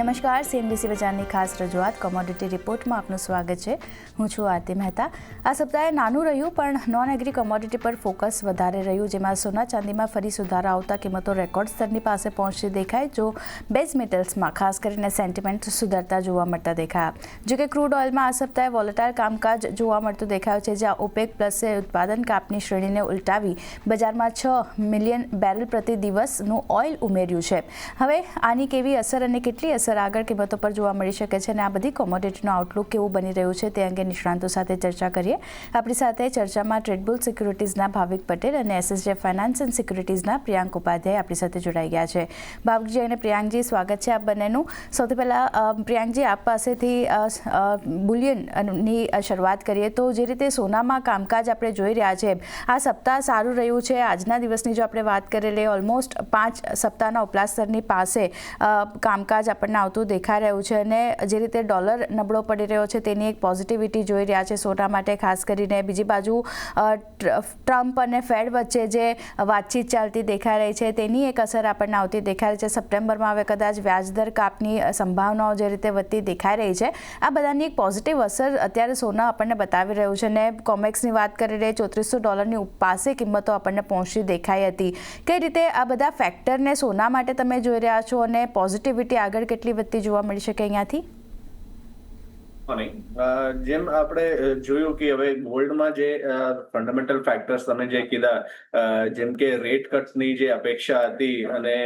નમસ્કાર સીએનબીસી બજારની ખાસ રજૂઆત કોમોડિટી રિપોર્ટમાં આપનું સ્વાગત છે. હું છું આરતી મહેતા. આ સપ્તાહે નાનું રહ્યું, પણ નોન એગ્રી કોમોડિટી પર ફોકસ વધારે રહ્યું, જેમાં સોના ચાંદીમાં ફરી સુધારા આવતા કિંમતો રેકોર્ડ સ્તરની પાસે પહોંચતી દેખાય, જો બેઝ મેટલ્સમાં ખાસ કરીને સેન્ટિમેન્ટ સુધરતા જોવા મળતા દેખાયા. જો કે ક્રૂડ ઓઇલમાં આ સપ્તાહે વોલેટાઇલ કામકાજ જોવા મળતું દેખાયું છે, જ્યાં ઓપેક પ્લસે ઉત્પાદન કાપની શ્રેણીને ઉલટાવી બજારમાં છ મિલિયન બેરલ પ્રતિ દિવસનું ઓઇલ ઉમેર્યું છે. હવે આની કેવી અસર અને કેટલી અસર આગળ કિંમતો પર જોવા મળી શકે છે અને આ બધી કોમોડિટીનું આઉટલુક કેવું બની રહ્યું છે તે અંગે નિષ્ણાંતો સાથે ચર્ચા કરીએ. આપણી સાથે ચર્ચામાં ટ્રેડબુલ સિક્યુરિટીઝના ભાવિક પટેલ અને એસએસજે ફાઇનાન્સ એન્ડ સિક્યુરિટીઝના પ્રિયાંક ઉપાધ્યાય આપણી સાથે જોડાઈ ગયા છે. ભાવકજી અને પ્રિયાંકજી, સ્વાગત છે આપ બંનેનું. સૌથી પહેલાં પ્રિયાંકજી, આપ પાસેથી બુલિયનની શરૂઆત કરીએ તો જે રીતે સોનામાં કામકાજ આપણે જોઈ રહ્યા છે, આ સપ્તાહ સારું રહ્યું છે. આજના દિવસની જો આપણે વાત કરીએ ઓલમોસ્ટ પાંચ સપ્તાહના ઉપલા સ્તરની પાસે કામકાજ આપણને આવતું દેખાઈ રહ્યું છે અને જે રીતે ડોલર નબળો પડી રહ્યો છે તેની એક પોઝિટિવિટી જોઈ રહ્યા છે સોના માટે, ખાસ કરીને બીજી બાજુ ટ્રમ્પ અને ફેડ વચ્ચે જે વાતચીત ચાલતી દેખાઈ રહી છે તેની એક અસર આપણને આવતી દેખાઈ રહી છે. સપ્ટેમ્બરમાં હવે કદાચ વ્યાજદર કાપની સંભાવનાઓ જે રીતે વધતી દેખાઈ રહી છે, આ બધાની એક પોઝિટિવ અસર અત્યારે સોના આપણને બતાવી રહ્યું છે અને કોમેક્સની વાત કરી રહી, ચોત્રીસો ડોલરની પાસે કિંમતો આપણને પહોંચતી દેખાઈ હતી. કઈ રીતે આ બધા ફેક્ટરને સોના માટે તમે જોઈ રહ્યા છો અને પોઝિટિવિટી આગળ કેટલી વધતી જોવા મળી શકે અહીંયાથી? જેમ આપણે જોયું કે હવે ગોલ્ડમાં જે ફંડામેન્ટલ ફેક્ટર્સ તમે જે કીધા જેમ કે રેટ કટની જે અપેક્ષા હતી અને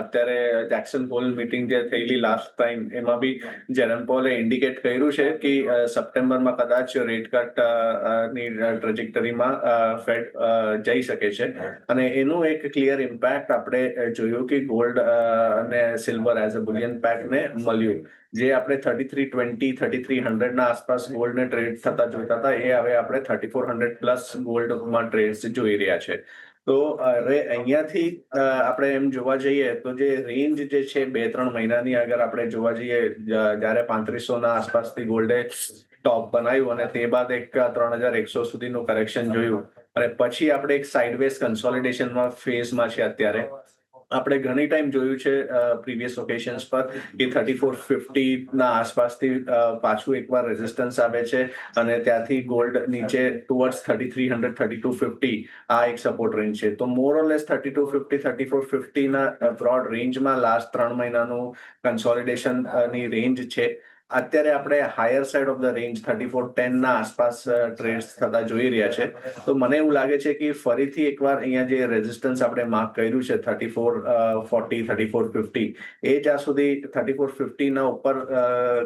અત્યારે જેક્સન હોલ મીટિંગ જે થયેલી લાસ્ટ ટાઈમ એમાં બી જેરન પોલે ઇન્ડિકેટ કર્યું છે કે સપ્ટેમ્બરમાં કદાચ રેટ કટની ટ્રેજેક્ટરીમાં ફેડ જઈ શકે છે. અને એનું એક ક્લિયર ઇમ્પેક્ટ આપણે જોયું કે ગોલ્ડ અને સિલ્વર એઝ અ બુલિયન પેકને મળ્યું. જે આપણે thirty three twenty thirty three હંડ્રેડના આસપાસ ગોલ્ડને ટ્રેડ થતા જોતા હતા, એ હવે આપણે થર્ટી ફોર હંડ્રેડ પ્લસ ગોલ્ડમાં ટ્રેડ જોઈ રહ્યા છે. તો હવે અહીંયાથી આપણે એમ જોવા જઈએ તો જે રેન્જ જે છે બે, ત્રણ મહિનાની અગર આપણે જોવા જઈએ જ્યારે પાંત્રીસોના આસપાસથી ગોલ્ડે ટોપ બનાવ્યું અને તે બાદ એક, ત્રણ હજાર એકસો સુધીનું કરેક્શન જોયું. અને પછી આપણે એક સાઇડવેઝ કન્સોલિડેશનમાં ફેઝમાં છે અત્યારે. આપણે ઘણી ટાઈમ જોયું છે પ્રીવિયસ ઓકેશન્સ પર કે થર્ટી ફોર ફિફ્ટી ના આસપાસથી પાછું એકવાર રેઝિસ્ટન્સ આવે છે અને ત્યાંથી ગોલ્ડ નીચે towards thirty three hundred thirty two fifty આ એક સપોર્ટ રેન્જ છે. તો more less thirty two fifty thirty four ફિફ્ટીના broad રેન્જમાં લાસ્ટ ત્રણ મહિનાનું કન્સોલિડેશનની રેન્જ છે. અત્યારે આપણે higher side of the range thirty four ટેનના આસપાસ ટ્રેડ્સ થતા જોઈ રહ્યા છે. તો મને એવું લાગે છે કે ફરીથી એકવાર અહીંયા જે રેઝિસ્ટન્સ આપણે માર્ક કર્યું છે thirty four forty thirty four fifty એ જ્યાં સુધી થર્ટી ફોર ફિફ્ટીના ઉપર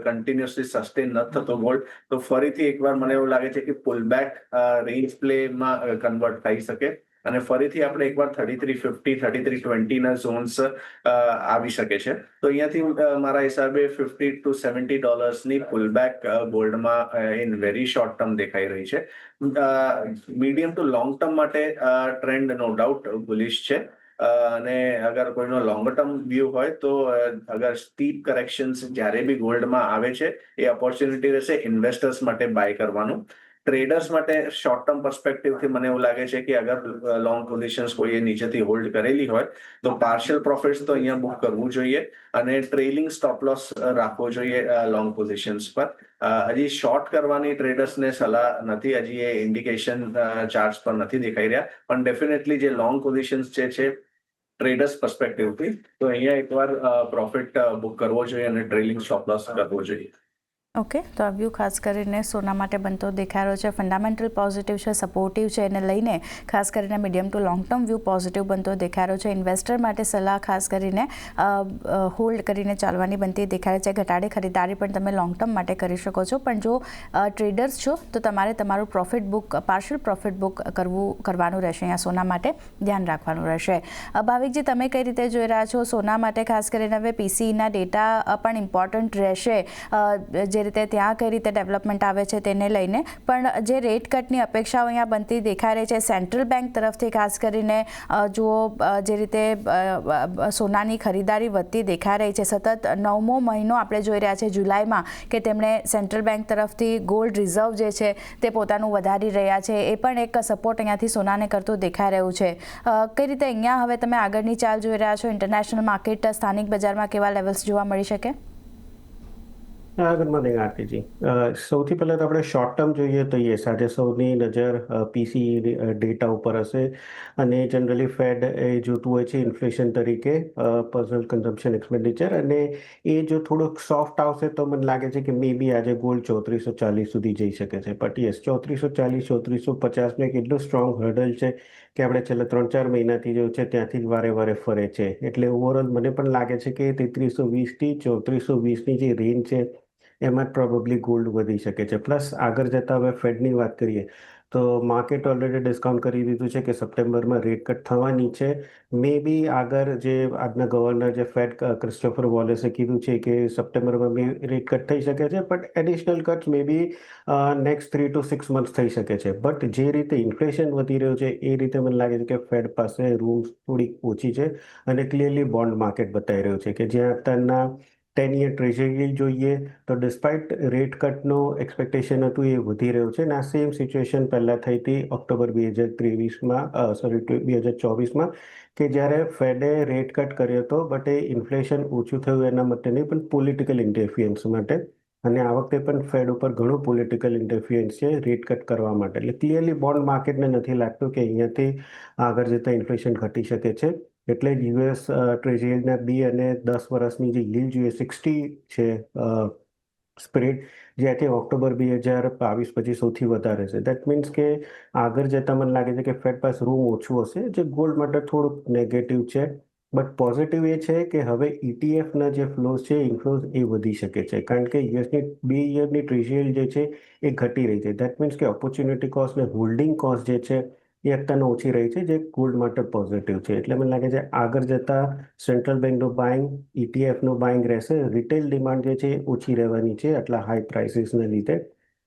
કન્ટિન્યુઅસલી સસ્ટેન ન થતો ગોલ્ડ તો ફરીથી એકવાર મને એવું લાગે છે કે પુલ બેક રેન્જ પ્લેમાં કન્વર્ટ થઈ શકે. અને ફરીથી આપણે એકવાર thirty three fifty thirty three ટ્વેન્ટીના zones આવી શકે છે. તો અહીંયાથી મારા હિસાબે ફિફ્ટી ટુ સેવન્ટી ડોલર્સની પુલબેક ગોલ્ડમાં ઇન વેરી શોર્ટ ટર્મ દેખાઈ રહી છે. મીડિયમ ટુ લોંગ ટર્મ માટે ટ્રેન્ડ નો ડાઉટ બુલિશ છે. અને અગર કોઈનો લોંગ ટર્મ વ્યૂ હોય તો અગર સ્ટીપ કરેક્શન્સ જ્યારે બી ગોલ્ડમાં આવે છે, એ ઓપોર્ચ્યુનિટી રહેશે ઇન્વેસ્ટર્સ માટે બાય કરવાનું. ટ્રેડર્સ માટે શોર્ટ ટર્મ પર્સપેક્ટિવથી મને એવું લાગે છે કે અગર લોંગ પોઝિશન્સ કોઈએ નીચેથી હોલ્ડ કરેલી હોય, તો પાર્શિયલ પ્રોફિટ્સ તો અહીંયા બુક કરવું જોઈએ અને ટ્રેલિંગ સ્ટોપ લોસ રાખવો જોઈએ લોંગ પોઝિશન્સ પર. હજી શોર્ટ કરવાની ટ્રેડર્સને સલાહ નથી, હજી એ ઇન્ડિકેશન ચાર્ટ્સ પર નથી દેખાઈ રહ્યા. પણ ડેફિનેટલી જે લોંગ પોઝિશન્સ જે છે ટ્રેડર્સ પર્સપેક્ટિવથી તો અહીંયા એકવાર પ્રોફિટ બુક કરવો જોઈએ અને ટ્રેલિંગ સ્ટોપ લોસ કરવો જોઈએ. ઓકે, તો આ વ્યૂ ખાસ કરીને સોના માટે બનતો દેખાડો છે. ફંડામેન્ટલ પોઝિટિવ છે સપોર્ટિવ છે. એને લઈને ખાસ કરીને medium to long term view positive બનતો દેખાડો છે. ઇન્વેસ્ટર માટે સલાહ ખાસ કરીને હોલ્ડ કરીને ચાલવાની બનતી દેખાય છે. ઘટાડે ખરીદારી પણ તમે લોંગ ટર્મ માટે કરી શકો છો. પણ જો ટ્રેડર્સ છો, તો તમારે તમારું profit book partial profit book કરવું, કરવાનું રહેશે. અહીંયા સોના માટે ધ્યાન રાખવાનું રહેશે. ભાવિકજી તમે કઈ રીતે જોઈ રહ્યા છો? સોના માટે ખાસ કરીને હવે પીસીઈના ડેટા પણ ઇમ્પોર્ટન્ટ રહેશે. જે રીતે ત્યાં કઈ રીતે ડેવલપમેન્ટ આવે છે તેને લઈને. પણ જે રેટ કટની અપેક્ષાઓ અહીંયા બનતી દેખાઈ રહી છે સેન્ટ્રલ બેંક તરફથી, ખાસ કરીને જુઓ જે રીતે સોનાની ખરીદારી વધતી દેખાઈ રહી છે. સતત નવમો મહિનો આપણે જોઈ રહ્યા છે જુલાઈમાં કે તેમણે સેન્ટ્રલ બેંક તરફથી ગોલ્ડ રિઝર્વ જે છે તે પોતાનું વધારી રહ્યા છે. એ પણ એક સપોર્ટ અહીંયાથી સોનાને કરતું દેખાઈ રહ્યું છે. કઈ રીતે અહીંયા હવે તમે આગળની ચાલ જોઈ રહ્યા છો? ઇન્ટરનેશનલ માર્કેટ સ્થાનિક બજારમાં કેવા લેવલ્સ જોવા મળી શકે? ગુડ મોર્નિંગ આરતીજી સૌથી પહેલાં તો આપણે શોર્ટ ટર્મ જોઈએ તો યસ, આજે સૌની નજર પીસી ડેટા ઉપર હશે. અને જનરલી ફેડ એ જોતું હોય છે ઇન્ફ્લેશન તરીકે પર્સનલ કન્ઝમ્પશન એક્સપેન્ડિચર અને એ જો થોડુંક સોફ્ટ આવશે તો મને લાગે છે કે મે બી આજે ગોલ્ડ ચોત્રીસો ચાલીસ સુધી જઈ શકે છે. બટ યસ ચોત્રીસો ચાલીસ, ચોત્રીસો પચાસનું એક એટલું સ્ટ્રોંગ હર્ડલ છે કે આપણે છેલ્લા ત્રણ ચાર મહિનાથી જો છે ત્યાંથી જ વારે વારે ફરે છે. એટલે ઓવરઓલ મને પણ લાગે છે કે તેત્રીસો વીસથી ચોત્રીસો વીસની જે રેન્જ છે એમાં જ પ્રોબેબલી ગોલ્ડ વધી શકે છે. પ્લસ આગળ જતાં હવે ફેડની વાત કરીએ, તો માર્કેટ ઓલરેડી ડિસ્કાઉન્ટ કરી દીધું છે કે સપ્ટેમ્બરમાં રેટ કટ થવાની છે. મે બી આગળ જે આજના ગવર્નર જે ફેડ ક્રિસ્ટોફર વોલેસે કીધું છે કે સપ્ટેમ્બરમાં બી રેટ કટ થઈ શકે છે but additional cut may be next three two six months થઈ શકે છે. બટ જે રીતે ઇન્ફ્લેશન વધી રહ્યું છે, એ રીતે મને લાગે છે કે ફેડ પાસે રૂમ થોડીક ઓછી છે અને ક્લિયરલી બોન્ડ માર્કેટ બતાવી રહ્યું છે કે જ્યાં અત્યારના ટેન યર ટ્રેઝરી જોઈએ. તો ડિસ્પાઇટ રેટ કટનું એક્સપેક્ટેશન હતું, એ વધી રહ્યું છે. અને આ સેમ સિચ્યુએશન પહેલાં થઈ હતી ઓક્ટોબર બે હજાર ત્રેવીસમાં સોરી બે હજાર ચોવીસમાં, કે જ્યારે ફેડે રેટ કટ કર્યો હતો બટ એ ઇન્ફ્લેશન ઓછું થયું એના માટે નહીં, પણ પોલિટિકલ ઇન્ટરફિયન્સ માટે. અને આ વખતે પણ ફેડ ઉપર ઘણું પોલિટિકલ ઇન્ટરફિયન્સ છે રેટ કટ કરવા માટે. એટલે ક્લિયરલી બોન્ડ માર્કેટને નથી લાગતું કે અહીંયાથી આગળ જતાં ઇન્ફ્લેશન ઘટી શકે છે. એટલે જ યુએસ ટ્રેઝરીના બી અને દસ વર્ષની જે yield જોઈએ સિક્સટી છે સ્પ્રેડ જ્યાંથી ઓક્ટોબર બે હજાર બાવીસ પછી સૌથી વધારે છે. દેટ મીન્સ કે આગળ જતાં મને લાગે છે કે ફેડ પાસ રૂમ ઓછું હશે, જે ગોલ્ડ માટે થોડુંક નેગેટિવ છે. બટ પોઝિટિવ એ છે કે હવે ઇટીએફના જે ફ્લોઝ છે ઇન્ફ્લોઝ એ વધી શકે છે. કારણ કે યુએસની બે યરની ટ્રેઝરી જે છે, એ ઘટી રહી છે. દેટ મીન્સ કે ઓપોર્ચ્યુનિટી કોસ્ટ ને હોલ્ડિંગ કોસ્ટ જે છે એ અત્યારનો ઓછી રહી છે, જે ગોલ્ડ માટે પોઝિટિવ છે. એટલે મને લાગે છે આગળ જતાં સેન્ટ્રલ બેંકનું બાઇંગ ઇટીએફનું બાઇંગ રહેશે. રિટેલ ડિમાન્ડ જે છે ઓછી રહેવાની છે, આટલા હાઈ પ્રાઇસીસને લીધે.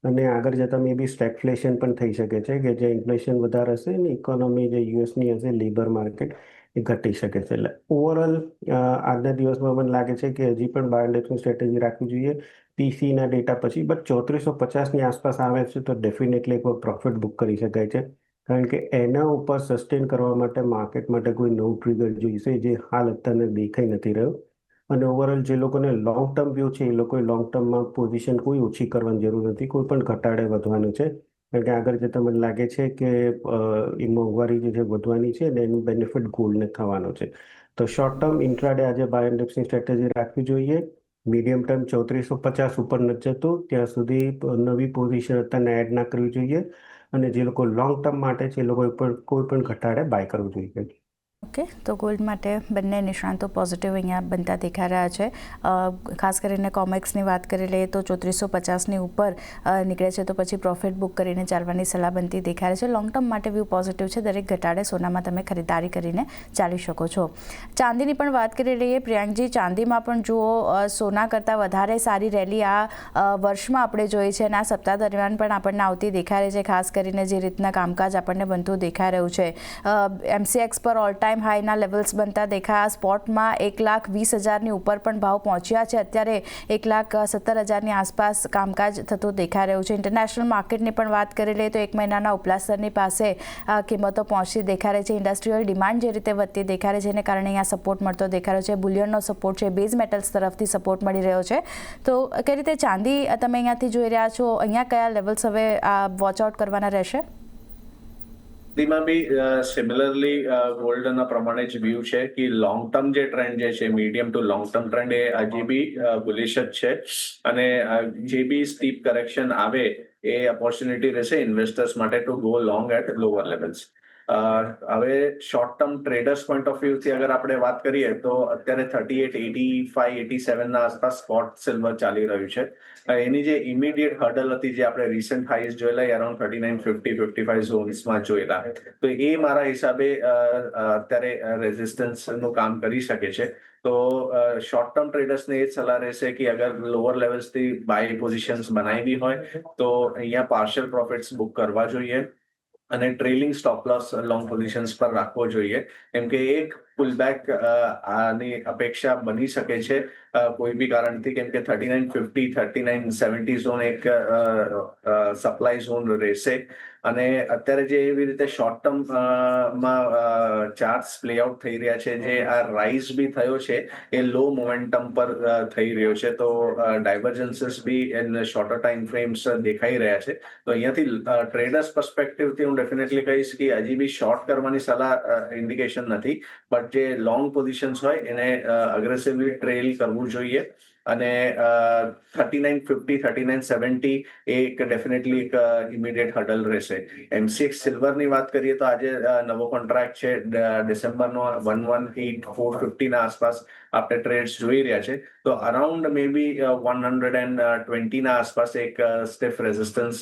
અને આગળ જતાં મે બી સ્ટેગફ્લેશન પણ થઈ શકે છે, કે જે ઇન્ફ્લેશન વધારે હશે ને ઇકોનોમી જે યુએસની હશે લેબર માર્કેટ એ ઘટી શકે છે. એટલે ઓવરઓલ આજના દિવસમાં મને લાગે છે કે હજી પણ બાયોન્ડેક્સની સ્ટ્રેટેજી રાખવી જોઈએ. પીસીના ડેટા પછી બટ ચોત્રીસો પચાસની આસપાસ આવે છે, તો ડેફિનેટલી એક પ્રોફિટ બુક કરી શકાય છે. કારણ કે એના ઉપર સસ્ટેન કરવા માટે માર્કેટ માટે કોઈ નવું ટ્રિગર જોઈશે જે હાલ અત્યારે દેખાઈ નથી રહ્યો. અને ઓવરઓલ જે લોકોને લોંગ ટર્મ વ્યૂ છે, એ લોકોએ લોંગ ટર્મમાં પોઝિશન કોઈ ઓછી કરવાની જરૂર નથી, કોઈ પણ ઘટાડે વધવાનું છે. કારણ કે આગળ જે મને લાગે છે કે એ મોંઘવારી જે છે વધવાની છે અને એનું બેનિફિટ ગોલ્ડને થવાનો છે. તો શોર્ટ ટર્મ ઇન્ટ્રાડે આજે બાય ઇન્ડેક્સની સ્ટ્રેટેજી રાખવી જોઈએ. મીડિયમ ટર્મ ચોત્રીસો પચાસ ઉપર નથી જતું, ત્યાં સુધી નવી પોઝિશન અત્યારે એડ ના કરવી જોઈએ. અને જે લોકો લોંગ ટર્મ માટે છે, એ લોકોએ પણ કોઈ પણ ઘટાડે બાય કરવું જોઈએ. ઓકે, તો ગોલ્ડ માટે બંને નિષ્ણાંતો પોઝિટિવ અહીંયા બનતા દેખાઈ રહ્યા છે. ખાસ કરીને કોમેક્સની વાત કરી લઈએ તો ચોત્રીસો પચાસની ઉપર નીકળે છે તો પછી પ્રોફિટ બુક કરીને ચાલવાની સલાહ બનતી દેખાય છે. લોંગ ટર્મ માટે વ્યૂ પોઝિટિવ છે. દરેક ઘટાડે સોનામાં તમે ખરીદારી કરીને ચાલી શકો છો. ચાંદીની પણ વાત કરી લઈએ. પ્રિયાંકજી, ચાંદીમાં પણ જુઓ સોના કરતાં વધારે સારી રેલી આ વર્ષમાં આપણે જોઈ છે અને આ સપ્તાહ દરમિયાન પણ આપણને આવતી દેખાઈ રહી છે. ખાસ કરીને જે રીતના કામકાજ આપણને બનતું દેખાઈ રહ્યું છે. એમસીએક્સ પર ઓલ ટાઈમ હાઈના લેવલ્સ બનતા દેખાયા. સ્પોટમાં એક લાખ વીસ હજારની ઉપર પણ ભાવ પહોંચ્યા છે. અત્યારે એક લાખ સત્તર હજારની આસપાસ કામકાજ થતું દેખાઈ રહ્યું છે. ઇન્ટરનેશનલ માર્કેટની પણ વાત કરી લઈએ તો એક મહિનાના ઉપલા સ્તરની પાસે કિંમતો પહોંચતી દેખાઈ રહી છે. ઇન્ડસ્ટ્રીયલ ડિમાન્ડ જે રીતે વધતી દેખાઈ રહી છે, એને કારણે અહીંયા સપોર્ટ મળતો દેખાઈ છે. બુલિયનનો સપોર્ટ છે. બેઝ મેટલ્સ તરફથી સપોર્ટ મળી રહ્યો છે. તો કઈ રીતે ચાંદી, તમે અહીંયાથી જોઈ રહ્યા છો, અહીંયા કયા લેવલ્સ હવે વોચ આઉટ કરવાના રહેશે? ચાંદીમાં બી સિમિલરલી ગોલ્ડના પ્રમાણે જ વ્યૂ છે કે લોંગ ટર્મ જે ટ્રેન્ડ જે છે medium to long term trend એ હજી બી બુલિશ જ છે. અને જે બી સ્ટીપ કરેક્શન આવે એ ઓપોર્ચ્યુનિટી રહેશે ઇન્વેસ્ટર્સ માટે to go long at lower levels હવે short term traders point of વ્યૂથી અગર આપણે વાત કરીએ તો અત્યારે thirty eight eighty five eighty સેવનના આસપાસ સ્પોટ સિલ્વર ચાલી રહ્યું છે. એની જે ઇમિડિયેટ હર્ડલ હતી જે આપણે રિસન્ટ હાઈસ જોયેલા એ around thirty nine fifty fifty five ઝોન્સમાં જોયેલા. તો એ મારા હિસાબે અત્યારે રેઝિસ્ટન્સનું કામ કરી શકે છે. તો શોર્ટ ટર્મ ટ્રેડર્સને એ જ સલાહ રહેશે કે અગર લોઅર લેવલ્સથી બાય પોઝિશન્સ બનાવી હોય, તો અહીંયા પાર્શિયલ પ્રોફિટ્સ બુક કરવા જોઈએ. અને trailing stop loss long positions પર રાખવો જોઈએ. કેમ કે એક પુલબેક આની અપેક્ષા બની શકે છે. કોઈ બી કારણથી, કેમ કે thirty nine fifty thirty nine seventy zone એક સપ્લાય ઝોન રહેશે. અને અત્યારે જે એવી રીતે શોર્ટ ટર્મમાં ચાર્ટ્સ પ્લે આઉટ થઈ રહ્યા છે, જે આ રાઇઝ બી થયો છે, એ લો મોમેન્ટમ પર થઈ રહ્યો છે. તો ડાયવર્જન્સીસ બી ઇન શોર્ટર ટાઈમ ફ્રેમ્સ દેખાઈ રહ્યા છે. તો અહીંયાથી ટ્રેડર્સ પર્સપેક્ટિવથી હું ડેફિનેટલી કહીશ કે હજી બી શોર્ટ કરવાની સલાહ ઇન્ડિકેશન નથી. બટ જે લોંગ પોઝિશન્સ હોય એને અગ્રેસિવલી ટ્રેલ કરવું જોઈએ. અને thirty nine fifty thirty nine seventy એક ડેફિનેટલી એક ઇમિડિયેટ હર્ડલ રહેશે. એમસીએક્સ સિલ્વરની વાત કરીએ તો આજે નવો કોન્ટ્રાક્ટ છે. ડિસેમ્બરનો વન વન એટ ફોર ફિફ્ટીના આસપાસ આપણે ટ્રેડ્સ જોઈ રહ્યા છે. તો around may be one hundred and ટ્વેન્ટીના આસપાસ એક સ્ટેફ રેઝિસ્ટન્સ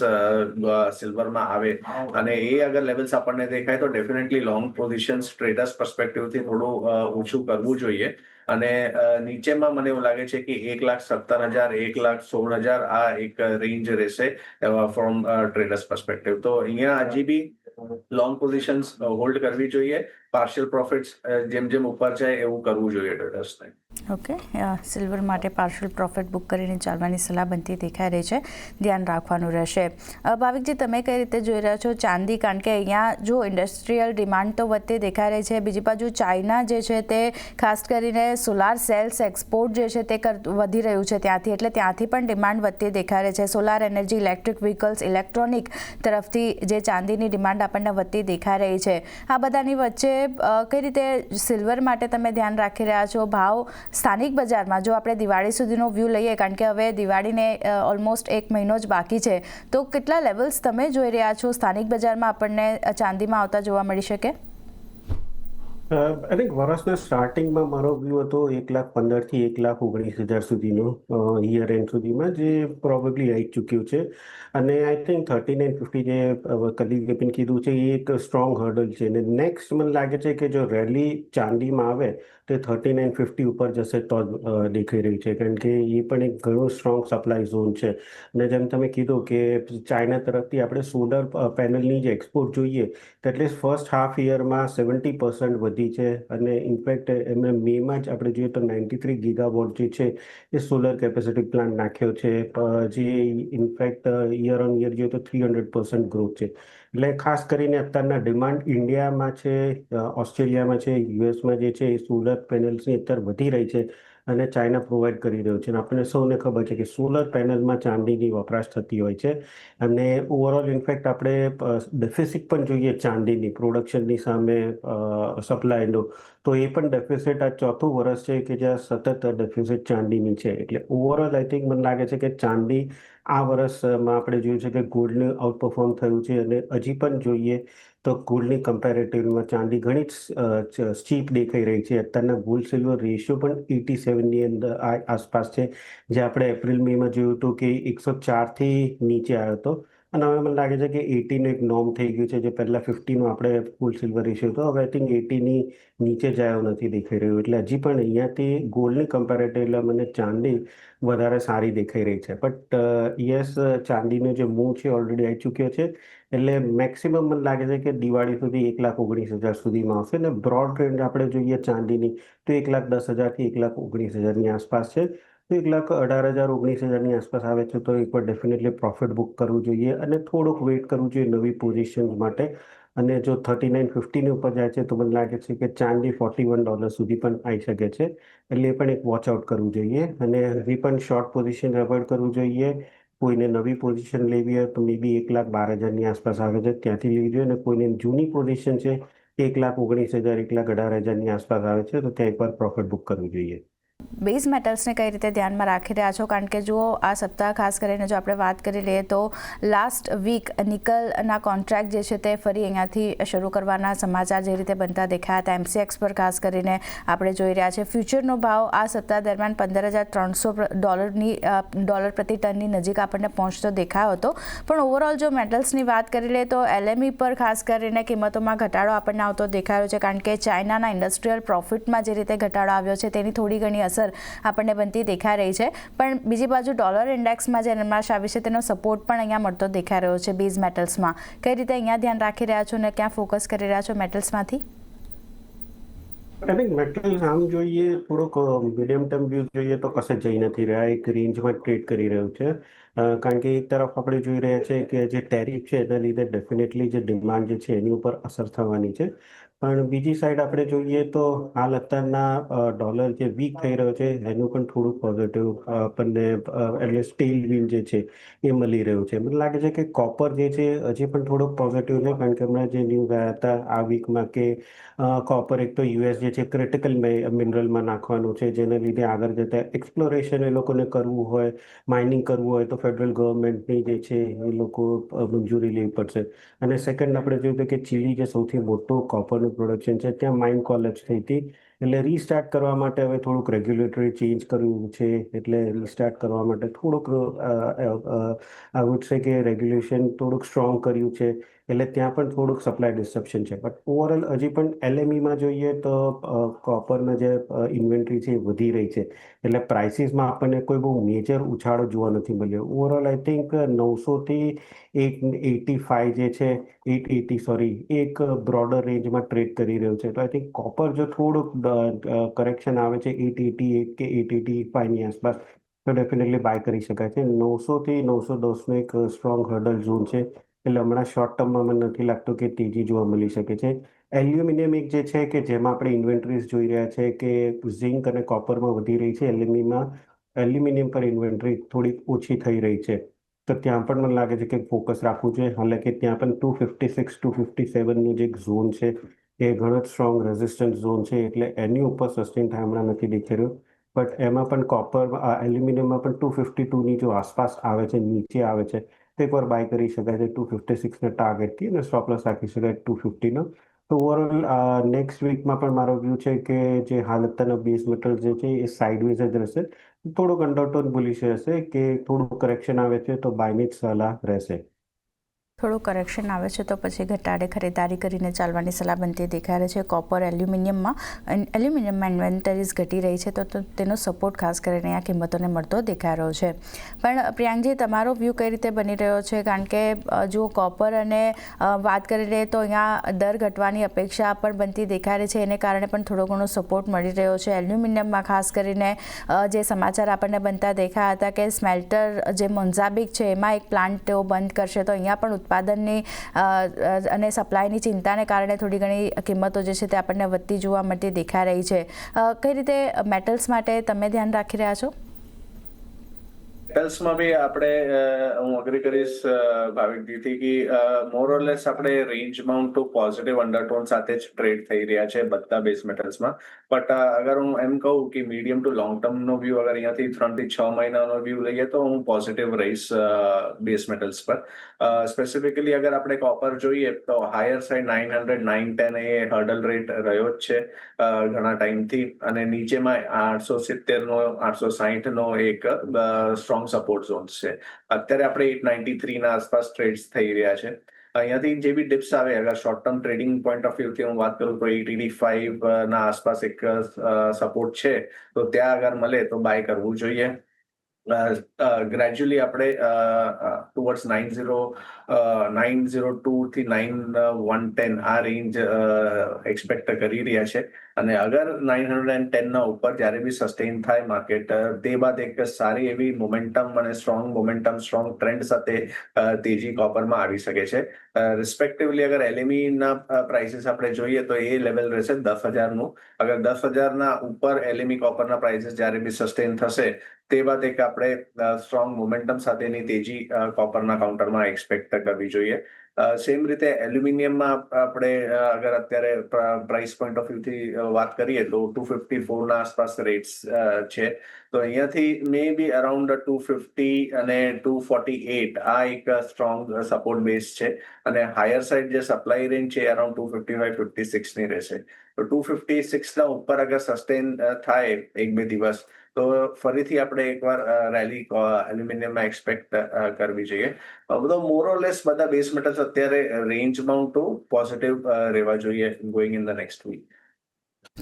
સિલ્વરમાં આવે. અને એ અગર લેવલ્સ આપણને દેખાય તો ડેફિનેટલી લોંગ પોઝિશન્સ ટ્રેડર્સ પર્સપેક્ટિવથી થોડું ઓછું કરવું જોઈએ. અને નીચેમાં મને એવું લાગે છે કે એક લાખ સત્તર હજાર, એક લાખ સોળ હજાર આ એક રેન્જ રહેશે ફ્રોમ ટ્રેડર્સ પર્સપેક્ટિવ તો અહીંયા હજી બી લોંગ પોઝિશન્સ હોલ્ડ કરવી જોઈએ પાર્શિયલ પ્રોફિટ્સ જેમ જેમ ઉપર જાય એવું કરવું જોઈએ ટ્રેડર્સને ઓકે સિલ્વર માટે પાર્શિયલ પ્રોફિટ બુક કરીને ચાલવાની સલાહ બનતી દેખાઈ રહી છે. ધ્યાન રાખવાનું રહેશે. ભાવિકજી, તમે કઈ રીતે જોઈ રહ્યા છો ચાંદી? કારણ કે અહીંયા જો ઇન્ડસ્ટ્રીયલ ડિમાન્ડ તો વધતી દેખાઈ રહી છે. બીજી બાજુ ચાઇના જે છે તે ખાસ કરીને સોલાર સેલ્સ એક્સપોર્ટ જે છે તે વધી રહ્યું છે ત્યાંથી. એટલે ત્યાંથી પણ ડિમાન્ડ વધતી દેખાઈ રહી છે. Solar energy electric vehicles electronic તરફથી જે ચાંદીની ડિમાન્ડ આપણને વધતી દેખાઈ રહી છે. આ બધાની વચ્ચે કઈ રીતે સિલ્વર માટે તમે ધ્યાન રાખી રહ્યા છો? ભાવ સ્થાનિક બજારમાં જો આપણે દિવાળી સુધીનો વ્યૂ લઈએ, કારણ કે હવે દિવાળીને ઓલમોસ્ટ એક મહિનો જ બાકી છે, તો કેટલા લેવલ્સ તમે જોઈ રહ્યા છો? સ્થાનિક બજારમાં આપણને ચાંદીમાં આવતા જોવા મળી શકે? આઈ થિંક વર્ષના સ્ટાર્ટિંગમાં મારો વ્યૂ હતો એક લાખ પંદરથી એક લાખ ઓગણીસ હજાર સુધીનો યર એન્ડ સુધીમાં, જે પ્રોબેબલી આવી ચૂક્યું છે. અને I think thirty nine fifty જે કલીગે વિપિન કીધું છે, એ એક સ્ટ્રોંગ હર્ડલ છે. અને નેક્સ્ટ મને લાગે છે કે જો રેલી ચાંદીમાં આવે, તે થર્ટી નાઇન ફિફ્ટી ઉપર જશે તો દેખાઈ રહી છે. કારણ કે એ પણ એક ઘણો સ્ટ્રોંગ સપ્લાય ઝોન છે. અને જેમ તમે કીધું કે ચાઇના તરફથી આપણે સોલર પેનલની જે એક્સપોર્ટ જોઈએ, તો એટલીસ્ટ ફર્સ્ટ હાફ યરમાં સેવન્ટી પર્સન્ટ વધી છે. અને ઇન્ફેક્ટ એમને મેમાં જ આપણે જોઈએ તો નાઇન્ટી થ્રી ગીગાવોટ જે છે, એ સોલર કેપેસિટી પ્લાન્ટ નાખ્યો છે. જે ઇનફેક્ટ યર ઓન યર જોઈએ તો થ્રી હંડ્રેડ પર્સન્ટ ગ્રોથ છે. એટલે ખાસ કરીને અત્યારના ડિમાન્ડ ઇન્ડિયામાં છે ઓસ્ટ્રેલિયામાં છે, યુએસમાં જે છે એ સોલર પેનલ્સની અત્યારે વધી રહી છે અને ચાઇના પ્રોવાઈડ કરી રહ્યો છે. અને આપણને સૌને ખબર છે કે સોલર પેનલમાં ચાંદીની વપરાશ થતી હોય છે. અને ઓવરઓલ ઇનફેક્ટ આપણે ડેફિસિટ પણ જોઈએ ચાંદીની પ્રોડક્શનની સામે સપ્લાયનો તો એ પણ ડેફિસિટ આ ચોથું વર્ષ છે કે જ્યાં સતત ડેફિસિટ ચાંદીની છે. એટલે ઓવરઓલ આઈ થિંક મને લાગે છે કે ચાંદી આ વર્ષમાં આપણે જોયું છે કે ગોલ્ડને આઉટ પરફોર્મ થયું છે અને હજી પણ જોઈએ તો ગોલ્ડની કમ્પેરેટિવમાં ચાંદી ઘણી સ્ટીપ દેખાઈ રહી છે. અત્યારના ગોલ્ડ સિલ્વર રેશિયો પણ એટી સેવનની અંદર આસપાસ છે. જે આપણે એપ્રિલ, મેમાં જોયું હતું કે એકસો ચારથી નીચે આવ્યો હતો. અને હવે મને લાગે છે કે એટીનું એક નોર્મ થઈ ગયું છે, જે પહેલાં ફિફ્ટીનું આપણે ફૂલ સિલ્વર રેશિયો હતો. હવે આઈ થિંક એટીની નીચે જાયો નથી દેખાઈ રહ્યું. એટલે હજી પણ અહીંયાથી ગોલ્ડની કમ્પેરેટિવલી મને ચાંદી વધારે સારી દેખાઈ રહી છે. બટ યસ ચાંદીનો જે મૂવ છે ઓલરેડી આવી ચૂક્યો છે. એટલે મેક્સિમમ મને લાગે છે કે દિવાળી સુધી એક લાખ ઓગણીસ હજાર સુધીમાં આવશે. અને બ્રોડ ટ્રેન્ડ આપણે જોઈએ ચાંદીની, તો એક લાખ દસ હજારથી એક લાખ ઓગણીસ હજારની આસપાસ છે. એક લાખ અઢાર હજાર ઓગણીસ હજારની આસપાસ આવે છે, તો એકવાર ડેફિનેટલી પ્રોફિટ બુક કરવું જોઈએ અને થોડુંક વેઇટ કરવું જોઈએ નવી પોઝિશન માટે. અને જો થર્ટી નાઇન ફિફ્ટીની ઉપર જાય છે, તો મને લાગે છે કે ચાંદી ફોર્ટી વન ડોલર સુધી પણ આવી શકે છે. એટલે એ પણ એક વોચ આઉટ કરવું જોઈએ અને હજી પણ શોર્ટ પોઝિશન એવોઇડ કરવું જોઈએ. કોઈને નવી પોઝિશન લેવી હોય તો મે બી એક લાખ બાર હજારની આસપાસ આવે છે, ત્યાંથી લેવી જોઈએ. અને કોઈને જૂની પોઝિશન છે, એક લાખ ઓગણીસ હજાર, એક લાખ અઢાર હજારની આસપાસ આવે છે, તો ત્યાં એકવાર પ્રોફિટ બુક કરવું જોઈએ. બેઝ મેટલ્સને કઈ રીતે ધ્યાનમાં રાખી રહ્યા છો? કારણ કે જો આ સપ્તાહ ખાસ કરીને જો આપણે વાત કરી લઈએ તો લાસ્ટ વીક નિકલના કોન્ટ્રાક્ટ જે છે તે ફરી અહીંયાથી શરૂ કરવાના સમાચાર જે રીતે બનતા દેખાયા હતા. એમસીએક્સ પર ખાસ કરીને આપણે જોઈ રહ્યા છે ફ્યુચરનો ભાવ આ સપ્તાહ દરમિયાન પંદર હજાર ત્રણસો ડોલરની ડોલર પ્રતિ ટનની નજીક આપણને પહોંચતો દેખાયો હતો. પણ ઓવરઓલ જો મેટલ્સની વાત કરી લઈએ તો એલએમઈ પર ખાસ કરીને કિંમતોમાં ઘટાડો આપણને આવતો દેખાયો છે. કારણ કે ચાઇનાના ઇન્ડસ્ટ્રીયલ પ્રોફિટમાં જે રીતે ઘટાડો આવ્યો છે તેની થોડી ઘણી અસર આપણને બનતી દેખાઈ રહી છે. પણ બીજી બાજુ ડોલર ઇન્ડેક્સમાં જે નરમાશ આવી છે તેનો સપોર્ટ પણ અહીંયા મળતો દેખાઈ રહ્યો છે બેઝ મેટલ્સમાં. કઈ રીતે અહીંયા ધ્યાન રાખી રહ્યા છો અને ક્યાં ફોકસ કરી રહ્યા છો મેટલ્સમાંથી? થિંક મેટલ્સ આમ જોઈએ થોડોક મીડિયમ ટર્મ વ્યૂ જોઈએ તો કશે જઈ નથી રહ્યા. એક રેન્જમાં ટ્રેડ કરી રહ્યું છે. કારણ કે એક તરફ આપણે જોઈ રહ્યા છે કે જે ટેરિફ છે એના લીધે ડેફિનેટલી જે ડિમાન્ડ જે છે એની ઉપર અસર થવાની છે. પણ બીજી સાઈડ આપણે જોઈએ તો હાલ અત્યારના ડોલર જે વીક થઈ રહ્યો છે, એનું પણ થોડું પોઝિટિવ આપણને એટલે સ્ટીલ વ્હીલ જે છે, એ મળી રહ્યું છે. મને લાગે છે કે કોપર જે છે, હજી પણ થોડુંક પોઝિટિવ છે, કારણ કે હમણાં જે ન્યૂઝ આવ્યા હતા આ વીકમાં કે કોપર એક તો યુએસ જે છે ક્રિટિકલ મિનરલમાં નાખવાનું છે, જેને લીધે આગળ જતા એક્સપ્લોરેશન એ લોકોને કરવું હોય માઇનિંગ કરવું હોય, તો ફેડરલ ગવર્મેન્ટની જે છે, એ લોકો મંજૂરી લેવી પડશે. અને સેકન્ડ આપણે જોયું કે ચીલી જે સૌથી મોટું કોપરનું પ્રોડક્શન છે, ત્યાં માઇન કોલેપ્સ થઈ હતી. એટલે રીસ્ટાર્ટ કરવા માટે હવે થોડુંક રેગ્યુલેટરી ચેન્જ કર્યું છે, એટલે રીસ્ટાર્ટ કરવા માટે થોડુંક આઈ વુડ છે કે રેગ્યુલેશન થોડુંક સ્ટ્રોંગ કર્યું છે. એટલે ત્યાં પણ થોડુંક સપ્લાય ડિસ્ટર્બન છે. બટ ઓવરઓલ હજી પણ એલએમઈમાં જોઈએ તો કોપરના જે ઇન્વેન્ટરી છે એ વધી રહી છે. એટલે પ્રાઇસીસમાં આપણને કોઈ બહુ મેજર ઉછાળો જોવા નથી મળ્યો. ઓવરઓલ આઈ થિંક નવસોથી એક એટી ફાઇવ જે છે એટ એટી સોરી એક બ્રોડર રેન્જમાં ટ્રેડ કરી રહ્યો છે. તો આઈ થિંક કોપર જો થોડુંક કરેક્શન આવે છે એટ એટી એટ કે એટ એટી ફાઈવની આસપાસ, તો ડેફિનેટલી બાય કરી શકાય છે. નવસોથી નવસો દસનો એક સ્ટ્રોંગ હર્ડલ ઝોન છે. એટલે હમણાં શોર્ટ ટર્મમાં મને નથી લાગતું કે તેજી જોવા મળી શકે છે. એલ્યુમિનિયમ એક જે છે કે જેમાં આપણે ઇન્વેન્ટરીઝ જોઈ રહ્યા છે કે ઝિંક અને કોપરમાં વધી રહી છે, એલ્યુમિનિયમમાં એલ્યુમિનિયમ પર ઇન્વેન્ટરી થોડી ઓછી થઈ રહી છે. તો ત્યાં પણ મને લાગે છે કે ફોકસ રાખવું જોઈએ. હાલાકી ત્યાં પણ two fifty six two fifty સેવનનું જે ઝોન છે એ ઘણો જ સ્ટ્રોંગ રેઝિસ્ટન્ટ ઝોન છે એટલે એની ઉપર સસ્ટેન થાય હમણાં નથી દેખાઈ રહ્યું. બટ એમાં પણ કોપર એલ્યુમિનિયમમાં પણ ટુ ફિફ્ટી ટુની જો આસપાસ આવે છે, નીચે આવે છે તો પર બાય કરી શકાય છે. ટુ ફિફ્ટી સિક્સના ટાર્ગેટથી અને સ્ટોપલોસ રાખી શકાય ટુ ફિફ્ટીનો તો ઓવરઓલ નેક્સ્ટ વીકમાં પણ મારો વ્યૂ છે કે જે હાલ અત્યારના બેઝ મેટલ જે છે એ સાઇડવેઝ જ રહેશે. થોડુંક અંડરટોન બોલી હશે કે થોડું કરેક્શન આવે છે તો બાયની જ સલાહ રહેશે. થોડું કરેક્શન આવે છે તો પછી ઘટાડે ખરીદારી કરીને ચાલવાની સલાહ બનતી દેખાઈ રહી છે. કોપર એલ્યુમિનિયમમાં એલ્યુમિનિયમમાં ઇન્વેન્ટરીઝ ઘટી રહી છે તો તો તેનો સપોર્ટ ખાસ કરીને આ કિંમતોને મળતો દેખાઈ રહ્યો છે. પણ પ્રિયાંકજી તમારો વ્યૂ કઈ રીતે બની રહ્યો છે? કારણ કે જો કોપર અને વાત કરી લઈએ તો અહીંયા દર ઘટવાની અપેક્ષા પણ બનતી દેખાઈ રહી છે. એને કારણે પણ થોડો ઘણો સપોર્ટ મળી રહ્યો છે. એલ્યુમિનિયમમાં ખાસ કરીને જે સમાચાર આપણને બનતા દેખાયા હતા કે સ્મેલ્ટર જે મોન્ઝાબિક છે, એમાં એક પ્લાન્ટ તેઓ બંધ કરશે તો અહીંયા પણ ઉત્પાદનની અને સપ્લાયની ચિંતાને કારણે થોડી ઘણી કિંમતો જે છે તે આપણને વધતી જોવા મળતી દેખાઈ રહી છે. કઈ રીતે મેટલ્સ માટે તમે ધ્યાન રાખી રહ્યા છો? મેટલ્સમાં બી આપણે હું અગ્રી કરીશ ભાવિક ભાવિકજીથી કે મોરલેસ આપણે range mount to positive undertone સાથે જ ટ્રેડ થઈ રહ્યા છે બધા બેઝ મેટલ્સમાં બટ અગર હું એમ કહું કે મીડિયમ ટુ લોંગ ટર્મનો વ્યૂ અગર અહીંયાથી ત્રણથી છ મહિનાનો વ્યૂ લઈએ તો હું પોઝિટિવ રહીશ બેસ મેટલ્સ પર સ્પેસિફિકલી અગર આપણે કોપર જોઈએ તો higher side nine hundred nine ten એ હર્ડલ રેટ રહ્યો જ છે ઘણા ટાઈમથી અને નીચેમાં આઠસો સિત્તેર નો આઠસો સાહીઠ નો એક સ્ટ્રોંગ સપોર્ટ ઝોન છે અત્યારે આપણે એટ નાઇન્ટી થ્રી ના આસપાસ ટ્રેડ્સ થઈ રહ્યા છે અહીંયાથી જે બી ડિપ્સ આવે, અગર short term trading point of વ્યૂથી હું વાત કરું, તો એટ એટી ફાઈવ ના આસપાસ એક સપોર્ટ છે, તો ત્યાં અગર મળે તો બાય કરવું જોઈએ. ગ્રેજ્યુઅલી આપણે towards nine zero nine zero to થી નાઇન વન ટેન આ રેન્જ એક્સપેક્ટ કરી રહ્યા છે. અને અગર નાઇન હંડ્રેડ એન્ડ ટેનના ઉપર જ્યારે બી સસ્ટેન થાય માર્કેટ તે બાદ એક સારી એવી મોમેન્ટમ અને સ્ટ્રોંગ મોમેન્ટમ સ્ટ્રોંગ ટ્રેન્ડ સાથે તેજી કોપરમાં આવી શકે છે. રિસ્પેક્ટિવલી અગર LME ના પ્રાઇસીસ આપણે જોઈએ તો એ લેવલ રહેશે દસ હજારનું. અગર દસ હજારના ઉપર એલએમઈ કોપરના પ્રાઇસીસ જ્યારે બી સસ્ટેન થશે તે બાદ એક આપણે સ્ટ્રોંગ મોમેન્ટમ સાથેની તેજી કોપરના કાઉન્ટરમાં એક્સપેક્ટ કરવી જોઈએ. સેમ રીતે એલ્યુમિનિયમમાં આપણે અગર અત્યારે પ્રાઇસ પોઈન્ટ ઓફ વ્યૂથી વાત કરીએ તો ટુ ફિફ્ટી ફોરના આસપાસ રેટ્સ છે. તો અહીંયાથી maybe around two fifty અને ટુ ફોર્ટી એટ આ એક સ્ટ્રોંગ સપોર્ટ બેઝ છે. અને હાયર સાઇડ જે સપ્લાય રેન્જ છે around two fifty five fifty સિક્સની રહેશે. તો ટુ ફિફ્ટી સિક્સના ઉપર અગર સસ્ટેન થાય એક બે દિવસ તો ફરીથી આપણે એકવાર રેલી એલ્યુમિનિયમમાં એક્સપેક્ટ કરવી જોઈએ. બધો મોરોલેસ બધા બેઝ મેટલ્સ અત્યારે રેન્જમાં ટુ પોઝિટિવ રહેવા જોઈએ going in the next week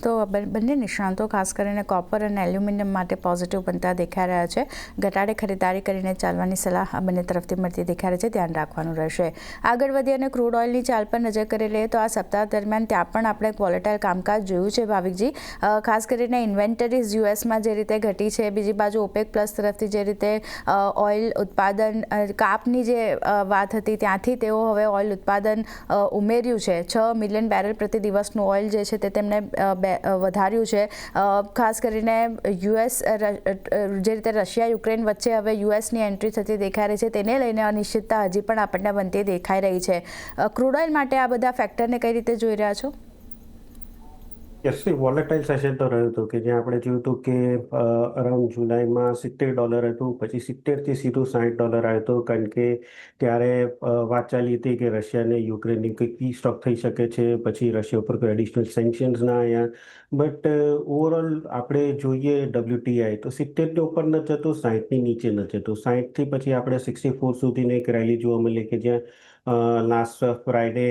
તો બંને નિષ્ણાંતો ખાસ કરીને કોપર અને એલ્યુમિનિયમ માટે પોઝિટિવ બનતા દેખાઈ રહ્યા છે. ઘટાડે ખરીદારી કરીને ચાલવાની સલાહ બંને તરફથી મળતી દેખાઈ રહી છે. ધ્યાન રાખવાનું રહેશે. આગળ વધી અને ક્રૂડ ઓઇલની ચાલ પર નજર કરી લઈએ તો આ સપ્તાહ દરમિયાન ત્યાં પણ આપણે વોલેટાઇલ કામકાજ જોયું છે ભાવિકજી. ખાસ કરીને ઇન્વેન્ટરીઝ યુએસમાં જે રીતે ઘટી છે, બીજી બાજુ ઓપેક પ્લસ તરફથી જે રીતે ઓઇલ ઉત્પાદન કાપની જે વાત હતી ત્યાંથી તેઓ હવે ઓઇલ ઉત્પાદન ઉમેર્યું છે. છ મિલિયન બેરલ પ્રતિ દિવસનું ઓઇલ જે છે તે તેમણે બે- વધાર્યું છે. ખાસ કરીને યુએસ જે રીતે રશિયા, યુક્રેન વચ્ચે હવે યુએસની એન્ટ્રી થતી દેખાઈ રહી છે, તેને લઈને અનિશ્ચિતતા હજી પણ આપણને બનતી દેખાઈ રહી છે. ક્રૂડ ઓઇલ માટે આ બધા ફેક્ટરને કઈ રીતે જોઈ રહ્યા છો? યસ વોલેટાઇલ સેશન તો રહ્યું હતું કે જ્યાં આપણે જોયું હતું કે અરાઉન્ડ જુલાઈમાં સિત્તેર ડોલર હતું, પછી સિત્તેરથી સીધું સાઠ ડોલર આવ્યો હતો, કારણ કે ત્યારે વાત ચાલી હતી કે રશિયાને યુક્રેનની કંઈક કી સ્ટોક થઈ શકે છે, પછી રશિયા ઉપર કોઈ એડિશનલ સેન્કશન્સ ના આવ્યા બટ ઓવરઓલ આપણે જોઈએ ડબ્લ્યુટીઆઈ તો સિત્તેરની ઉપર ન જતું સાઠની નીચે ન જતું. સાઠથી પછી આપણે સિક્સટી ફોર સુધીની એક રેલી જોવા મળી કે જ્યાં લાસ્ટ ફ્રાઈડે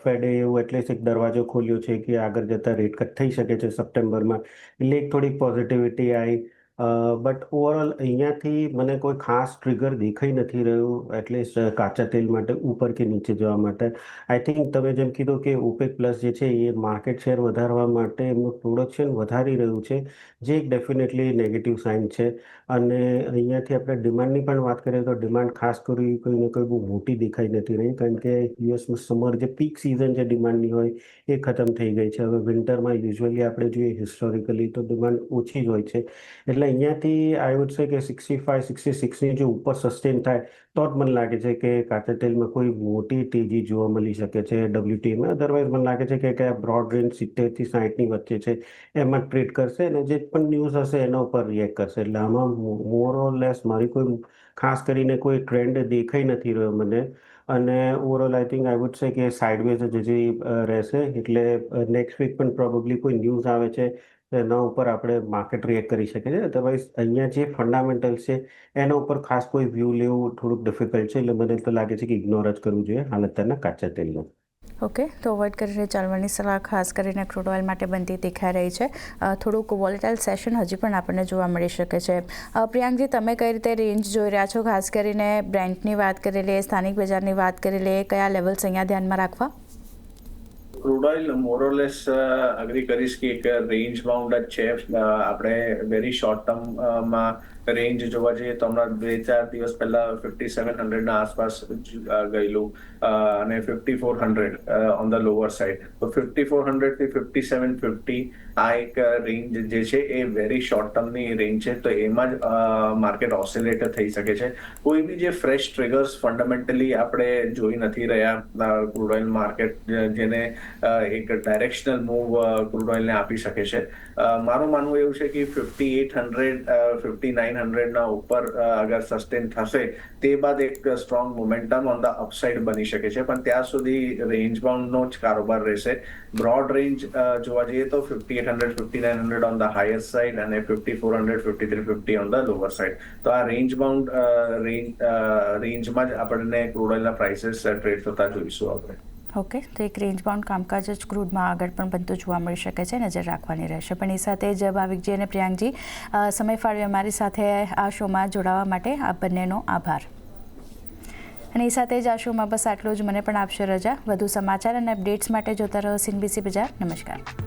ફેડે એવું એટલીસ્ટ એક દરવાજો ખોલ્યો છે કે આગળ જતા રેટ કટ થઈ શકે છે સપ્ટેમ્બરમાં એટલે એક થોડીક પોઝિટિવિટી આવી બટ ઓવરઓલ અહીંયાથી મને કોઈ ખાસ ટ્રિગર દેખાઈ નથી રહ્યું એટલીસ્ટ કાચા તેલ માટે, ઉપર કે નીચે જવા માટે. આઈ થિંક તમે જેમ કીધું કે ઓપેક પ્લસ જે છે, એ માર્કેટ શેર વધારવા માટે એમનું પ્રોડક્શન વધારી રહ્યું છે, જે એક ડેફિનેટલી નેગેટિવ સાઇન છે. અને અહીંયાથી આપણે ડિમાન્ડની પણ વાત કરીએ તો ડિમાન્ડ ખાસ કરી કોઈને કોઈ બહુ મોટી દેખાઈ નથી રહી, કારણ કે યુએસમાં સમર જે પીક સિઝન જે ડિમાન્ડની હોય, એ ખતમ થઈ ગઈ છે. હવે વિન્ટરમાં યુઝ્યુઅલી આપણે જોઈએ હિસ્ટોરિકલી તો ડિમાન્ડ ઓછી જ હોય છે. એટલે અહીંયાથી આઈ વુડ સે કે સિક્સટી ફાઈવ સિક્સટી સિક્સની જો ઉપર સસ્ટેન થાય તો જ મને લાગે છે કે કાચા તેલમાં કોઈ મોટી તેજી જોવા મળી શકે છે ડબ્લ્યુટીમાં અધરવાઇઝ મને લાગે છે કે કયા બ્રોડ રેન્જ સિત્તેરથી સાહીઠની વચ્ચે છે એમાં ટ્રેડ કરશે અને જે પણ ન્યૂઝ હશે એના ઉપર રિએક્ટ કરશે. એટલે આમાં મોર ઓર લેસ મારી કોઈ ખાસ કરીને કોઈ ટ્રેન્ડ દેખાઈ નથી રહ્યો મને. અને overall I think I would say કે સાઇડવેઝ જ અ, રહેશે. એટલે નેક્સ્ટ વીક પણ પ્રોબેબલી કોઈ ન્યૂઝ આવે છે એના ઉપર આપણે માર્કેટ રિએક્ટ કરી શકે છે અધરવાઇઝ અહીંયા જે ફંડામેન્ટલ છે, એના ઉપર ખાસ કોઈ વ્યૂ લેવું થોડુંક ડિફિકલ્ટ છે. એટલે મને તો લાગે છે કે ઇગ્નોર જ કરવું જોઈએ. હાલ અત્યારના કાચા તેલનું. ઓકે તો અવોઇડ કરીને ચાલવાની સલાહ, ખાસ કરીને ક્રૂડ ઓઇલ માટે બનતી દેખાઈ રહી છે. થોડુંક વોલેટાઇલ સેશન હજી પણ આપણને જોવા મળી શકે છે. પ્રિયાંકજી, તમે કઈ રીતે રેન્જ જોઈ રહ્યા છો? ખાસ કરીને બ્રેન્ડની વાત કરી લઈએ, સ્થાનિક બજારની વાત કરી લઈએ. કયા લેવલ્સ અહીંયા ધ્યાનમાં રાખવા? ક્રૂડ ઓઇલ મોરોલેસ અગ્રી કરીશ કે એક રેન્જ બાઉન્ડ જ છે. આપણે વેરી શોર્ટ ટર્મમાં રેન્જ જોવા જઈએ તો હમણાં બે ચાર દિવસ પહેલા ફિફ્ટી સેવન હંડ્રેડના આસપાસ ગયેલું. અને fifty four hundred on the lower side તો ફિફ્ટી ફોર હંડ્રેડથી ફિફ્ટી સેવન ફિફ્ટી આ એક રેન્જ જે છે એ વેરી શોર્ટ ટર્મની રેન્જ છે, તો એમાં જ માર્કેટ ઓસિલેટ થઈ શકે છે. કોઈ બી જે ફ્રેશ ટ્રિગર્સ ફંડામેન્ટલી આપણે જોઈ નથી રહ્યા ક્રૂડ ઓઇલ માર્કેટ જેને એક ડાયરેક્શનલ મૂવ ક્રૂડ ઓઇલને આપી શકે છે. મારું માનવું એવું છે કે fifty eight hundred fifty nine હંડ્રેડના ઉપર અગર સસ્ટેન થશે, તે બાદ એક strong momentum on the upside બની શકે છે. પણ ત્યાં સુધી રેન્જ બાઉન્ડનો જ કારોબાર રહેશે. બ્રોડ રેન્જ જોવા જઈએ તો fifty eight hundred fifty nine hundred on the higher side અને fifty four hundred fifty three fifty on the lower side તો આ રેન્જ રેન્જ રેન્જમાં આપણને ઓકે તો એક રેન્જ બાઉન્ડ કામકાજ જ ક્રૂડમાં આગળ પણ બનતું જોવા મળી શકે છે નજર રાખવાની રહેશે પણ એ સાથે જ ભાવિકજી અને પ્રિયાંકજી સમય ફાળવી અમારી સાથે આ શોમાં જોડાવા માટે આ બંનેનો આભાર અને એ સાથે જ આ શોમાં બસ આટલું જ મને પણ આપશે રજા વધુ સમાચાર અને અપડેટ્સ માટે જોતા રહો સીનબીસી બજાર નમસ્કાર